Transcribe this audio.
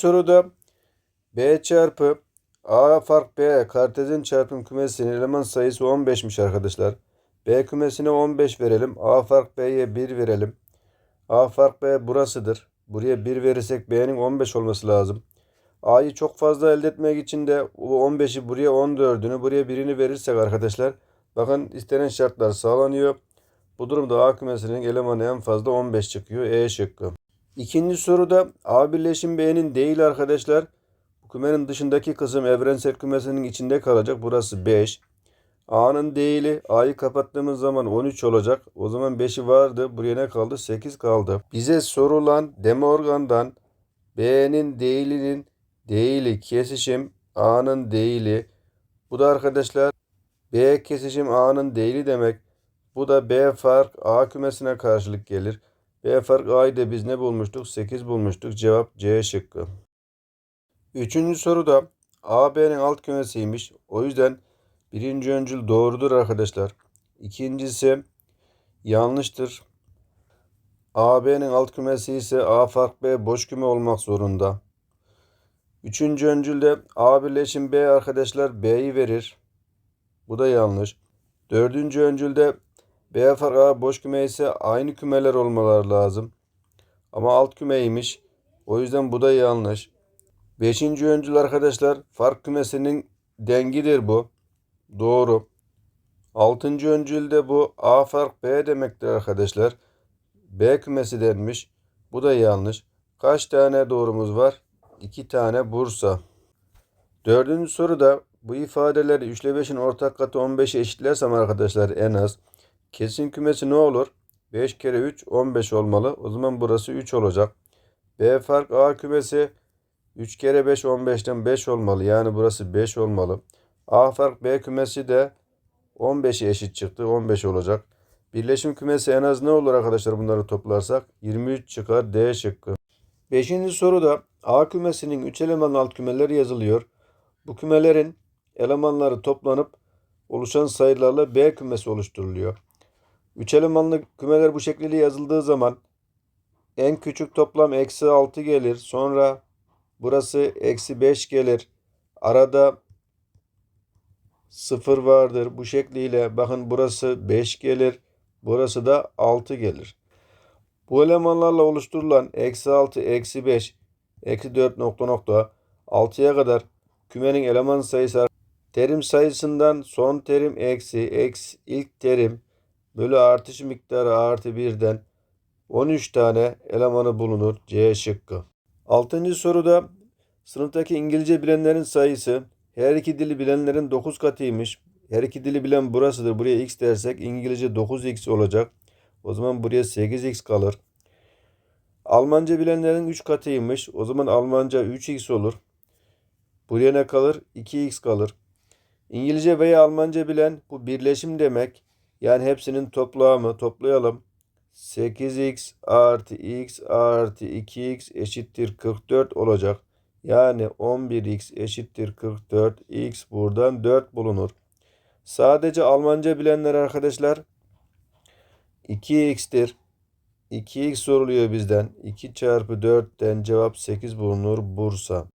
soruda B çarpı A fark B kartezin çarpım kümesinin eleman sayısı 15'miş arkadaşlar. B kümesine 15 verelim. A fark B'ye 1 verelim. A fark B burasıdır. Buraya 1 verirsek B'nin 15 olması lazım. A'yı çok fazla elde etmek için de o 15'i buraya 14'ünü buraya birini verirsek arkadaşlar bakın istenen şartlar sağlanıyor. Bu durumda A kümesinin elemanı en fazla 15 çıkıyor. E şıkkı. İkinci soruda A birleşim B'nin değil arkadaşlar. Bu kümenin dışındaki kısım evrensel kümesinin içinde kalacak. Burası 5. A'nın değili A'yı kapattığımız zaman 13 olacak. O zaman 5'i vardı. Buraya ne kaldı? 8 kaldı. Bize sorulan deme organdan B'nin değilinin değili kesişim A'nın değili. Bu da arkadaşlar B kesişim A'nın değili demek. Bu da B fark A kümesine karşılık gelir. B fark A'yı biz ne bulmuştuk? 8 bulmuştuk. Cevap C şıkkı. Üçüncü soruda A B'nin alt kümesiymiş. O yüzden birinci öncül doğrudur arkadaşlar. İkincisi yanlıştır. A B'nin alt kümesi ise A fark B boş küme olmak zorunda. Üçüncü öncülde A birleşim B arkadaşlar B'yi verir. Bu da yanlış. Dördüncü öncülde B fark A boş küme ise aynı kümeler olmaları lazım. Ama alt kümeymiş. O yüzden bu da yanlış. Beşinci öncül arkadaşlar fark kümesinin dengidir bu. Doğru. Altıncı öncülde bu A fark B demektir arkadaşlar. B kümesi denmiş. Bu da yanlış. Kaç tane doğrumuz var? 2 tane Bursa. Dördüncü soruda bu ifadeleri 3 ile 5'in ortak katı 15'e eşitlersem arkadaşlar en az kesin kümesi ne olur? 5 kere 3 15 olmalı. O zaman burası 3 olacak. B fark A kümesi 3 kere 5 15'ten 5 olmalı. Yani burası 5 olmalı. A fark B kümesi de 15'e eşit çıktı. 15 olacak. Birleşim kümesi en az ne olur arkadaşlar bunları toplarsak? 23 çıkar D şıkkı. Beşinci soruda A kümesinin 3 eleman alt kümeleri yazılıyor. Bu kümelerin elemanları toplanıp oluşan sayılarla B kümesi oluşturuluyor. 3 elemanlı kümeler bu şekilde yazıldığı zaman en küçük toplam eksi 6 gelir. Sonra burası eksi 5 gelir. Arada 0 vardır. Bu şekliyle bakın burası 5 gelir. Burası da 6 gelir. Bu elemanlarla oluşturulan eksi 6, eksi 5, eksi 4 nokta nokta 6'ya kadar kümenin eleman sayısı terim sayısından son terim eksi, eksi ilk terim bölü artış miktarı artı 1'den 13 tane elemanı bulunur. C şıkkı. 6. soruda sınıftaki İngilizce bilenlerin sayısı her iki dili bilenlerin 9 katıymış. Her iki dili bilen burasıdır. Buraya x dersek İngilizce 9x olacak. O zaman buraya 8x kalır. Almanca bilenlerin 3 katıymış. O zaman Almanca 3x olur. Buraya ne kalır? 2x kalır. İngilizce veya Almanca bilen bu birleşim demek. Yani hepsinin toplamı toplayalım. 8x artı x artı 2x eşittir 44 olacak. Yani 11x eşittir 44. x buradan 4 bulunur. Sadece Almanca bilenler arkadaşlar 2x'tir. 2x soruluyor bizden. 2 çarpı 4'ten cevap 8 bulunur Bursa.